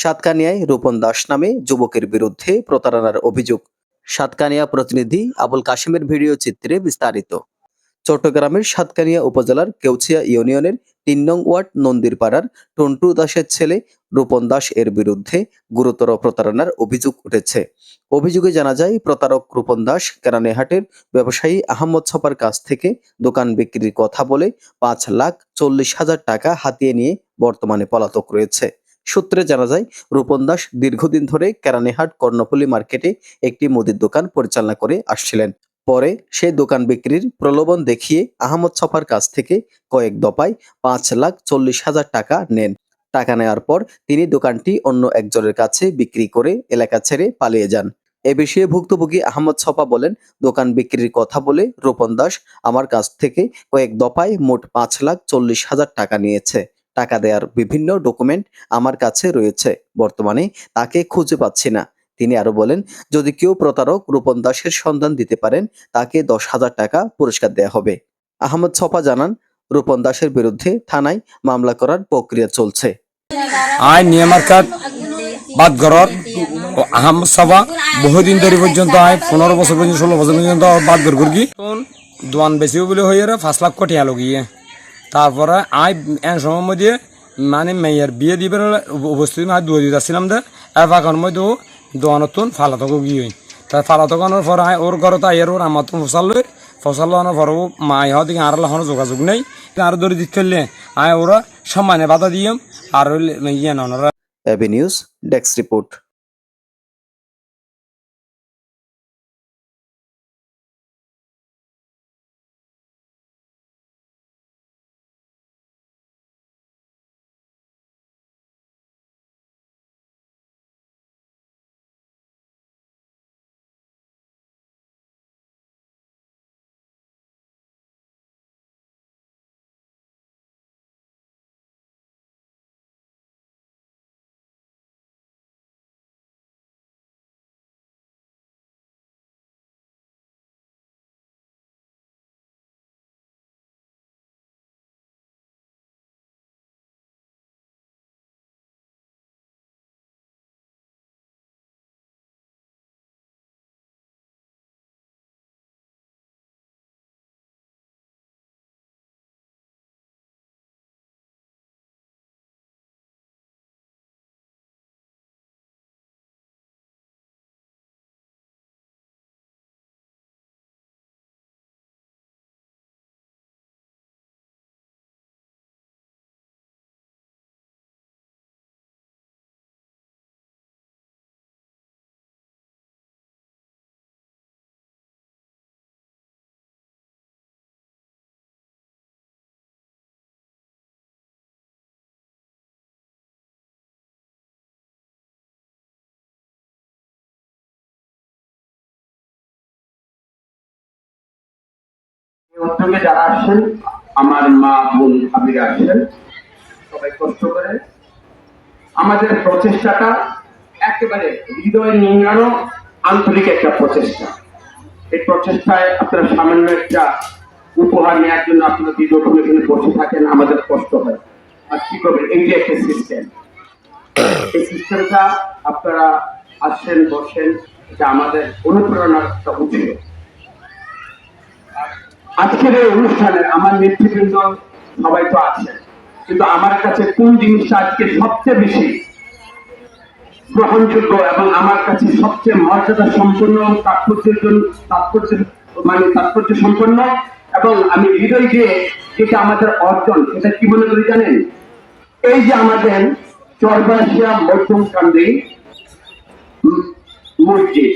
সাতকানিয়ায় রূপন দাস নামে যুবকের বিরুদ্ধে প্রতারণার অভিযোগ। সাতকানিয়া প্রতিনিধি আবুল কাশিমের ভিডিও চিত্রে বিস্তারিত। চট্টগ্রামের সাতকানিয়া উপজেলার কেউছিয়া ইউনিয়নের তিন নং ওয়ার্ড নন্দীরপাড়ার টন্টু দাসের ছেলে রূপন দাস এর বিরুদ্ধে গুরুতর প্রতারণার অভিযোগ উঠেছে। অভিযোগে জানা যায়, প্রতারক রূপন দাস কেরানেহাটের ব্যবসায়ী আহমদ ছপার কাছ থেকে দোকান বিক্রির কথা বলে পাঁচ লাখ চল্লিশ হাজার টাকা হাতিয়ে নিয়ে বর্তমানে পলাতক রয়েছে। সূত্রে জানা যায়, রূপন দাস দীর্ঘদিন ধরে কেরানীহাট কর্ণফুলী মার্কেটে একটি মুদির দোকান পরিচালনা করে আসছিলেন। পরে সে দোকান বিক্রির প্রলোভন দেখিয়ে আহমদ ছফার কাছ থেকে কয়েক দফায় পাঁচ লাখ চল্লিশ হাজার টাকা নেন। টাকা নেওয়ার পর তিনি দোকানটি অন্য একজনের কাছে বিক্রি করে এলাকা ছেড়ে পালিয়ে যান। এ বিষয়ে ভুক্তভোগী আহমদ ছপা বলেন, দোকান বিক্রির কথা বলে রূপন দাস আমার কাছ থেকে কয়েক দফায় মোট পাঁচ লাখ চল্লিশ হাজার টাকা নিয়েছে। টাকা দেওয়ার বিভিন্ন ডকুমেন্ট আমার কাছে রয়েছে। বর্তমানে তাকে খুঁজে পাচ্ছি না। তিনি আরও বলেন যদি কেউ প্রতারক রূপন দাসের সন্ধান দিতে পারেন তাকে দশ হাজার টাকা পুরস্কার দেওয়া হবে। আহমদ ছপা জানান রূপন দাসের বিরুদ্ধে থানায় মামলা করার প্রক্রিয়া চলছে। আই নিয়মার কার্ড বাদ ঘরর ও আহমদ সাবা বহুদিন ধরে পর্যন্ত আই পনেরো বছর পর্যন্ত ষোলো বছর পর্যন্ত বাদ ঘর করি দোয়ান বেশি বলে হয়ে পাঁচ লাখ কোটি আলো গিয়ে। তারপরে আই এন সময় মধ্যে মানে মেয়ের বিয়ে দিবার উপস্থিত আই দুয়ে দিতে আসছিলাম দে। এবার মধ্যে ও দোয়ানতুন ফালাতক গিয়ে তা ফালাতকানোর পর আই ওর ঘরত আইয়ার ওর আমার তো ফসাল লই, ফসাল আনার পর ও মা ইহা দিকে আর লাহানো যোগাযোগ নেই। আর ধরে দিতে ফেললে আয়, ওরা সম্মানে বাধা দিয়াম। আর ইয়ে না, ওনারা এবি নিউজ ডেস্ক রিপোর্ট। উদ্যোগে যারা আসছেন আমার মা, বোন, ভাবিরা আসছেন সবাই কষ্ট করে। আমাদের প্রচেষ্টাটা একেবারে হৃদয় নিংড়ানো আন্তরিক একটা প্রচেষ্টা। এই প্রচেষ্টায় আপনারা সামান্য একটা উপহার নেওয়ার জন্য আপনারা দীর্ঘক্ষণ এখানে বসে থাকেন, আমাদের কষ্ট হয়। আর কি করবেন? এই যে একটা সিস্টেম এই সিস্টেমটা আপনারা আসছেন বসেন, এটা আমাদের অনুপ্রেরণার একটা উৎস। আজকের এই অনুষ্ঠানে আমার নেতৃবৃন্দ সবাই তো আছে কিন্তু আমার কাছে কোন জিনিসটা আজকে সবচেয়ে বেশি গ্রহণযোগ্য এবং আমার কাছে সবচেয়ে মর্যাদা সম্পন্ন, তাৎপর্যের জন্য তাৎপর্য মানে তাৎপর্য সম্পন্ন এবং আমি হৃদয় দিয়ে যেটা আমাদের অর্জন সেটা কি মনে করি জানেন? এই যে আমাদের চরবাসিয়া মধ্যম কান্দি মসজিদ।